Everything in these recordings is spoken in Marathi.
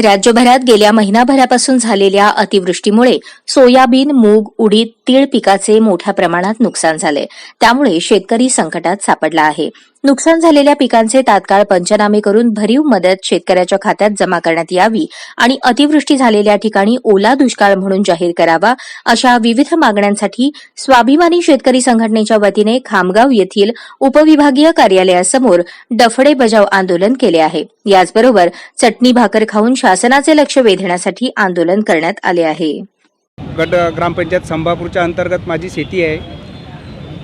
राज्यभरात गेल्या महिनाभरापासून झालेल्या अतिवृष्टीमुळे सोयाबीन मूग उडीद तीळ पिकाचे मोठ्या प्रमाणात नुकसान झाले. त्यामुळे शेतकरी संकटात सापडला आहे. नुकसान झालेल्या पिकांचे तात्काळ पंचनामे करून भरीव मदत शेतकऱ्याच्या खात्यात जमा करण्यात यावी आणि अतिवृष्टी झालेल्या ठिकाणी ओला दुष्काळ म्हणून जाहीर करावा अशा विविध मागण्यांसाठी स्वाभिमानी शेतकरी संघटनेच्या वतीने खामगाव येथील उपविभागीय कार्यालयासमोर डफडे बजाव आंदोलन केले आहे. याचबरोबर चटणी भाकर खाऊन शासनाचे लक्ष वेधण्यासाठी आंदोलन करण्यात आले आहे. गट ग्रामपंचायत संभापूरच्या अंतर्गत माझी शेती आहे.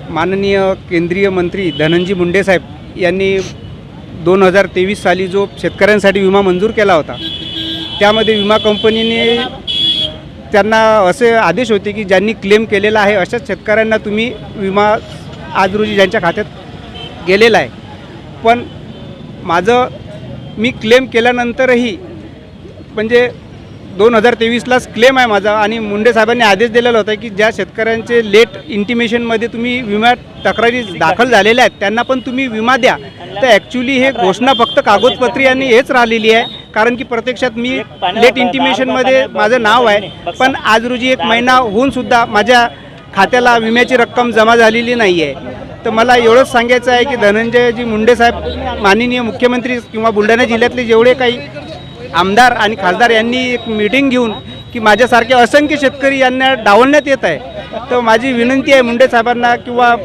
माननीय केंद्रीय मंत्री धनंजी मुंडे साहेब यांनी दोन हजार तेवीस साली जो शेतकऱ्यांसाठी विमा मंजूर केला होता त्यामध्ये विमा कंपनीने त्यांना असे आदेश होते की ज्यांनी क्लेम केलेला आहे अशाच शेतकऱ्यांना तुम्ही विमा आज रोजी ज्यांच्या खात्यात गेलेला आहे. पण माझं मी क्लेम केल्यानंतरही म्हणजे दोन हजार तेवीसलाच क्लेम आहे माझा आणि मुंडे साहेबांनी आदेश दिलेला होता की ज्या शेतकऱ्यांचे लेट इंटिमेशनमध्ये तुम्ही विमा तक्रारी दाखल झालेल्या आहेत त्यांना पण तुम्ही विमा द्या. तर ॲक्च्युली हे घोषणा फक्त कागदपत्री आणि हेच राहिलेली आहे कारण की प्रत्यक्षात मी लेट इंटिमेशनमध्ये माझं नाव आहे. पण आज रोजी एक महिना होऊन सुद्धा माझ्या खात्याला विम्याची रक्कम जमा झालेली नाही आहे तर मला एवढंच सांगायचं आहे की धनंजयजी मुंडे साहेब माननीय मुख्यमंत्री किंवा बुलढाणा जिल्ह्यातले जेवढे काही आमदार आणि खासदार यांनी एक मीटिंग घेऊन की माझ्यासारखे असंख्य शेतकरी यांना डावलण्यात येत आहे. तर माझी विनंती आहे मुंडे साहेबांना किंवा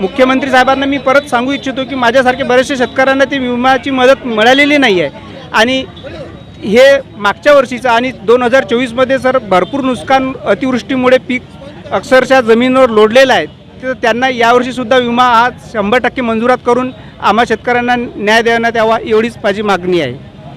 मुख्यमंत्री साहेबांना मी परत सांगू इच्छितो की माझ्यासारखे बरेचसे शेतकऱ्यांना ती विमाची मदत मिळालेली नाही आहे आणि हे मागच्या वर्षीचं आणि दोन हजार चोवीसमध्ये सर भरपूर नुकसान अतिवृष्टीमुळे पीक अक्षरशः जमिनीवर लोडलेलं आहे तर त्यांना यावर्षीसुद्धा विमा हा शंभर टक्के मंजुरात करून आम्हा शेतकऱ्यांना न्याय देण्यात यावा एवढीच माझी मागणी आहे.